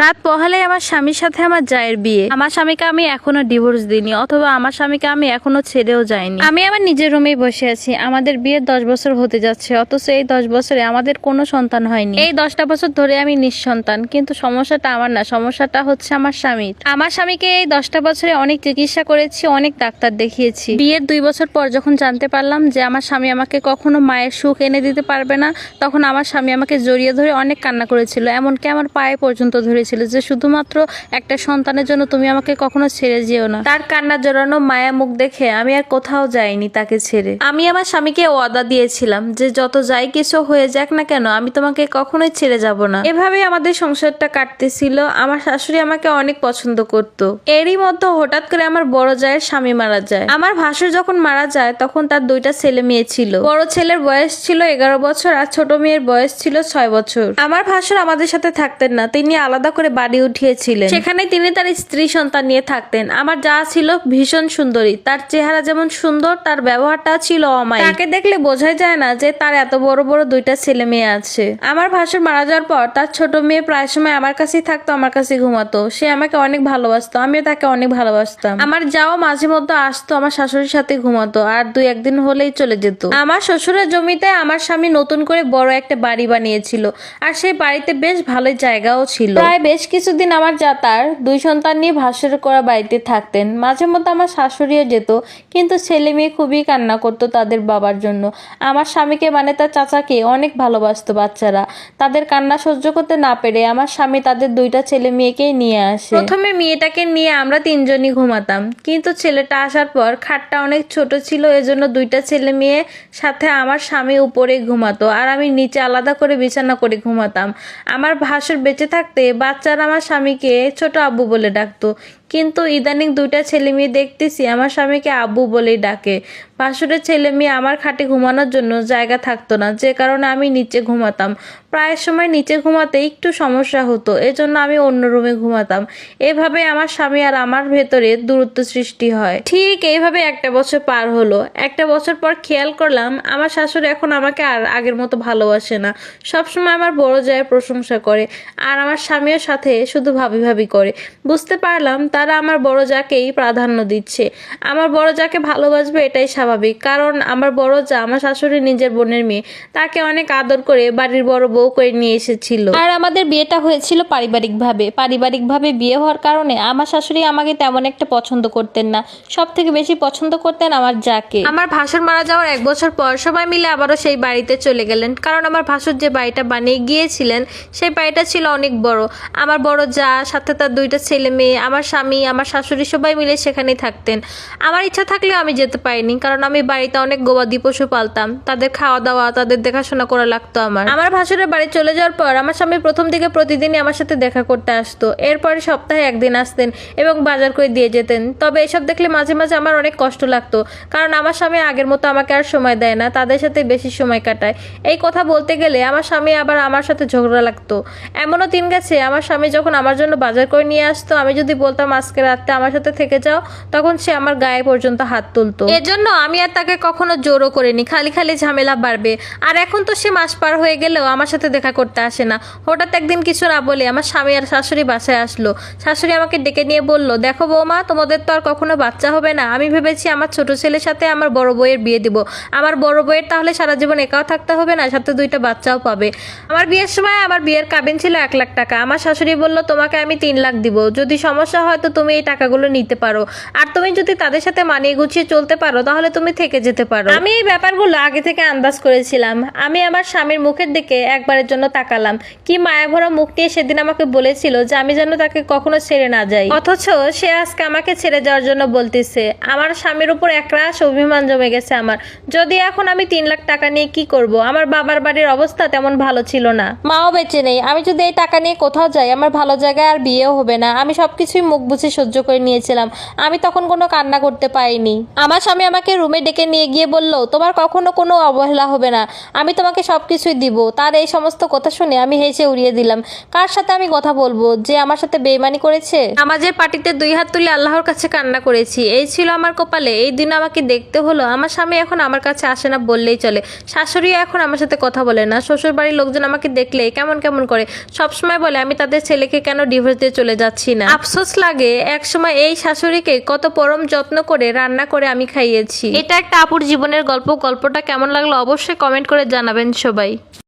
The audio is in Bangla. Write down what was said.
রাত পহালে আমার স্বামীর সাথে আমার জায়ের বিয়ে। আমার স্বামীকে আমি এখনও ডিভোর্স দিইনি, অথবা আমার স্বামীকে আমি এখনও ছেড়েও যাইনি। আমি আমার নিজের রুমেই বসে আছি। আমাদের বিয়ে দশ বছর হতে যাচ্ছে, অথচ এই দশ বছরে আমাদের কোনো সন্তান হয়নি। এই দশটা বছর ধরে আমি নিঃসন্তান, কিন্তু সমস্যাটা আমার না, সমস্যাটা হচ্ছে আমার স্বামীর। আমার স্বামীকে এই দশটা বছরে অনেক চিকিৎসা করেছি, অনেক ডাক্তার দেখিয়েছি। বিয়ের দুই বছর পর যখন জানতে পারলাম যে আমার স্বামী আমাকে কখনো মায়ের সুখ এনে দিতে পারবে না, তখন আমার স্বামী আমাকে জড়িয়ে ধরে অনেক কান্না করেছিল, এমনকি আমার পায়ে পর্যন্ত ধরেছিল যে শুধুমাত্র একটা সন্তানের জন্য তুমি আমাকে কখনো ছেড়ে যেও না। তার কান্না জড়ানো মায়া মুখ দেখে আমি আর কোথাও যাইনি তাকে ছেড়ে। আমি আমার স্বামীকে ওয়াদা দিয়েছিলাম যে যত যাই কিছু হয়ে যাক না কেন, আমি তোমাকে কখনোই ছেড়ে যাব না। এভাবে আমাদের সংসারটা কাটতেছিল। আমার শাশুড়ি আমাকে অনেক পছন্দ করত। এরই মধ্যে হঠাৎ করে আমার বড় জায়ের স্বামী মারা যায়। আমার ভাসুর যখন মারা যায়, তখন তার দুইটা ছেলে মেয়ে ছিল। বড় ছেলের বয়স ছিল এগারো বছর আর ছোট মেয়ের বয়স ছিল ছয় বছর। আমার ভাসুর আমাদের সাথে থাকতেন না। তিনি আলাদা করে বাড়ি উঠিয়েছিলেন। সেখানে তিনি তার স্ত্রী সন্তান নিয়ে থাকতেন। আমার যা ছিল ভীষণ সুন্দরী। তার চেহারা যেমন সুন্দর তার ব্যবহারটা ছিল অমায়িক। তাকে দেখলে বোঝাই যায় না যে তার এত বড় বড় দুইটা ছেলে মেয়ে আছে। আমার ভাসুর মারা যাওয়ার পর তার ছোট মেয়ে প্রায় সময় আমার কাছেই থাকতো আমার কাছে ঘুমাতো। সে আমাকে অনেক ভালোবাসতো আমিও তাকে অনেক ভালোবাসতাম। আমার যাও মাঝে মধ্যে আসতো আমার শাশুড়ির সাথে ঘুমাতো আর দুই একদিন হলেই চলে যেত। আমার শ্বশুরের জমিতে আমার স্বামী নতুন করে বড় একটা বাড়ি বানিয়েছিল। আর সেই বাড়িতে বেশ ভালোই জায়গাও ছিল। প্রায় বেশ কিছুদিন আমার যা তার দুই সন্তান নিয়ে ভাসুর করা বাড়িতে থাকতেন। মাঝে মধ্যে আমার শাশুড়িও যেত, কিন্তু ছেলে মেয়ে খুবই কান্না করতো তাদের বাবার জন্য। আমার স্বামীকে মানে তার চাচাকে অনেক ভালোবাসতো বাচ্চারা। তাদের কান্না সহ্য করতে না পেরে আমার স্বামী তাদের দুইটা ছেলে মেয়েকেই নিয়ে আসে। প্রথমে মেয়েটাকে নিয়ে আমরা তিনজনই ঘুমাতাম, কিন্তু ছেলেটা আসার পর খাটটা অনেক ছোট ছিল, এজন্য দুইটা ছেলে মেয়ে সাথে আমার স্বামী উপরে ঘুমাতো, আর আমি নিচে আলাদা করে বিছানা করে ঘুমাতাম। আমার ভাসুর বেঁচে থাকতে বাচ্চারা আমার স্বামীকে ছোট আব্বু বলে ডাকতো। কিন্তু ইদানিং দুইটা ছেলে মেয়ে দেখতেছি, আমার স্বামীকে আব্বু বলেই ডাকে। ভাসুরের ছেলে মেয়ে আমার খাটে ঘুমানোর জন্য জায়গা থাকতো না, যে কারণে আমি নিচে ঘুমাতাম। প্রায় সময় নিচে ঘুমাতে একটু সমস্যা হতো, এজন্য আমি অন্য রুমে ঘুমাতাম। এভাবে আমার স্বামী আর আমার ভেতরে দূরত্ব সৃষ্টি হয়। ঠিক এইভাবে একটা বছর পার হলো। একটা বছর পর খেয়াল করলাম, আমার শাশুড়ি এখন আমাকে আর আগের মতো ভালোবাসে না। সবসময় আমার বড় জায়ের প্রশংসা করে, আর আমার স্বামীর সাথে শুধু ভাবি ভাবি করে। বুঝতে পারলাম, তারা আমার বড় যাকেই প্রাধান্য দিচ্ছে। আমার বড় যাকে ভালোবাসবে এটাই স্বাভাবিক। কারণ আমার বড় যা আমার শাশুড়ি নিজের বোনের মেয়ে তাকে অনেক আদর করে বাড়ির বড় বউ করে নিয়ে এসেছিল। আর আমাদের বিয়েটা হয়েছিল পারিবারিকভাবে। পারিবারিকভাবে বিয়ে হওয়ার কারণে আমার শাশুড়ি আমাকে তেমন একটা পছন্দ করতেন না। সব থেকে বেশি পছন্দ করতেন আমার যাকে। আমার ভাসুর মারা যাওয়ার এক বছর পর সবাই মিলে আবারও সেই বাড়িতে চলে গেলেন। কারণ আমার ভাসুর যে বাড়িটা বানিয়ে গিয়েছিলেন সেই বাড়িটা ছিল অনেক বড়। আমার বড় যা সাথে তার দুইটা ছেলে মেয়ে আমার স্বামী আমার শাশুড়ি সবাই মিলে সেখানেই থাকতেন। আমার ইচ্ছা থাকলেও আমি যেতে পারিনি, কারণ আমি বাড়িতে অনেক গবাদি পশু পালতাম। তাদের খাওয়া দাওয়া তাদের দেখাশোনা করা লাগতো আমার। আমার ভাসুরের বাড়ি চলে যাওয়ার পর আমার স্বামী প্রথম দিকে প্রতিদিনই আমার সাথে দেখা করতে আসতো। এরপরে সপ্তাহে একদিন আসতেন এবং বাজার করে দিয়ে যেতেন। তবে এসব দেখলে মাঝে মাঝে আমার অনেক কষ্ট লাগতো, কারণ আমার স্বামী আগের মতো আমাকে আর সময় দেয় না, তাদের সাথে বেশি সময় কাটায়। এই কথা বলতে গেলে আমার স্বামী আবার আমার সাথে ঝগড়া লাগতো। এমনও দিন গেছে, আমার স্বামী যখন আমার জন্য বাজার করে নিয়ে আসতো, আমি যদি বলতাম আজকে রাতটা আমার সাথে থেকে যাও, তখন সে আমার গায়ে পর্যন্ত হাত তুলতো। এজন্য আমি আর তাকে কখনো জোরও করিনি, খালি খালি ঝামেলা বাড়বে। আর এখন তো সে মাস পার হয়ে গেলেও আমার সাথে দেখা করতে আসে না। হঠাৎ একদিন কিছু না বলে আমার স্বামী আর শাশুড়ি বাসায় আসলো। শাশুড়ি আমাকে ডেকে নিয়ে বলল, দেখো বৌমা, তোমাদের তো আর কখনো বাচ্চা হবে না। আমি ভেবেছি আমার ছোট ছেলের সাথে আমার বড় বউয়ের বিয়ে দিব। আমার বড় বউয়ের তাহলে সারা জীবন একাও থাকতে হবে না, সাথে দুইটা বাচ্চাও পাবে। আমার বিয়ের সময় আমার বিয়ের কাবিন ছিল এক লাখ টাকা। আমার শাশুড়ি বলল, তোমাকে আমি তিন লাখ দিব। যদি সমস্যা হয় তো তুমি এই টাকাগুলো নিতে পারো। আর তুমি যদি তাদের সাথে মানিয়ে গুছিয়ে চলতে পারো, তাহলে তুমি থেকে যেতে পারো। আমি এই ব্যাপারগুলো আগে থেকে আন্দাজ করেছিলাম। আমি আমার স্বামীর মুখের দিকে একবারের জন্য তাকালাম। কি মায়া ভরা মুখ নিয়ে সেদিন আমাকে বলেছিল যে আমি যেন তাকে কখনো ছেড়ে না যাই। অথচ সে আজকে আমাকে ছেড়ে যাওয়ার জন্য বলতেছে, আমার স্বামীর উপর একরাশ অভিমান জমে গেছে আমার। যদি এখন আমি তিন লাখ টাকা নিয়ে কি করব? আমার বাবার বাড়ির অবস্থা তেমন ভালো ছিল না। মাও বেঁচে নেই। আমি যদি এই টাকা নিয়ে কোথাও যাই, আমার ভালো জায়গায় আর বিয়েও হবে না। আমি সবকিছুই মুখ বুঝে সহ্য করে নিয়েছিলাম। আমি তখন কোনো কান্না করতে পারিনি। আমার স্বামী আমাকে রুমে ডেকে নিয়ে গিয়ে বলল, তোমার কখনো কোনো অবহেলা হবে না। আমি তোমাকে সব কিছুই দিব। তার এই সমস্ত কথা শুনে আমি হেসে উড়িয়ে দিলাম। কার সাথে আমি কথা বলব? যে আমার সাথে বেইমানি করেছে? আমাদের পার্টিতে দুই হাত তুলে আল্লাহর কাছে কান্না করেছি, এই ছিল আমার কপালে। এই দিন আমাকে দেখতে হলো। আমার স্বামী এখন আমার কাছে আসে না বললেই চলে। শাশুড়িও এখন আমার সাথে কথা বলে না। শ্বশুর বাড়ির লোকজন আমাকে দেখলে কেমন কেমন করে। সবসময় বলে, আমি তাদের ছেলেকে কেন ডিভোর্স দিয়ে চলে যাচ্ছি না? আফসোস লাগে একসময় এই শাশুড়িকে কত পরম যত্ন করে রান্না করে আমি খাইয়েছি। এটা একটা আপুর জীবনের গল্প। গল্পটা কেমন লাগল অবশ্যই কমেন্ট করে জানাবেন সবাই।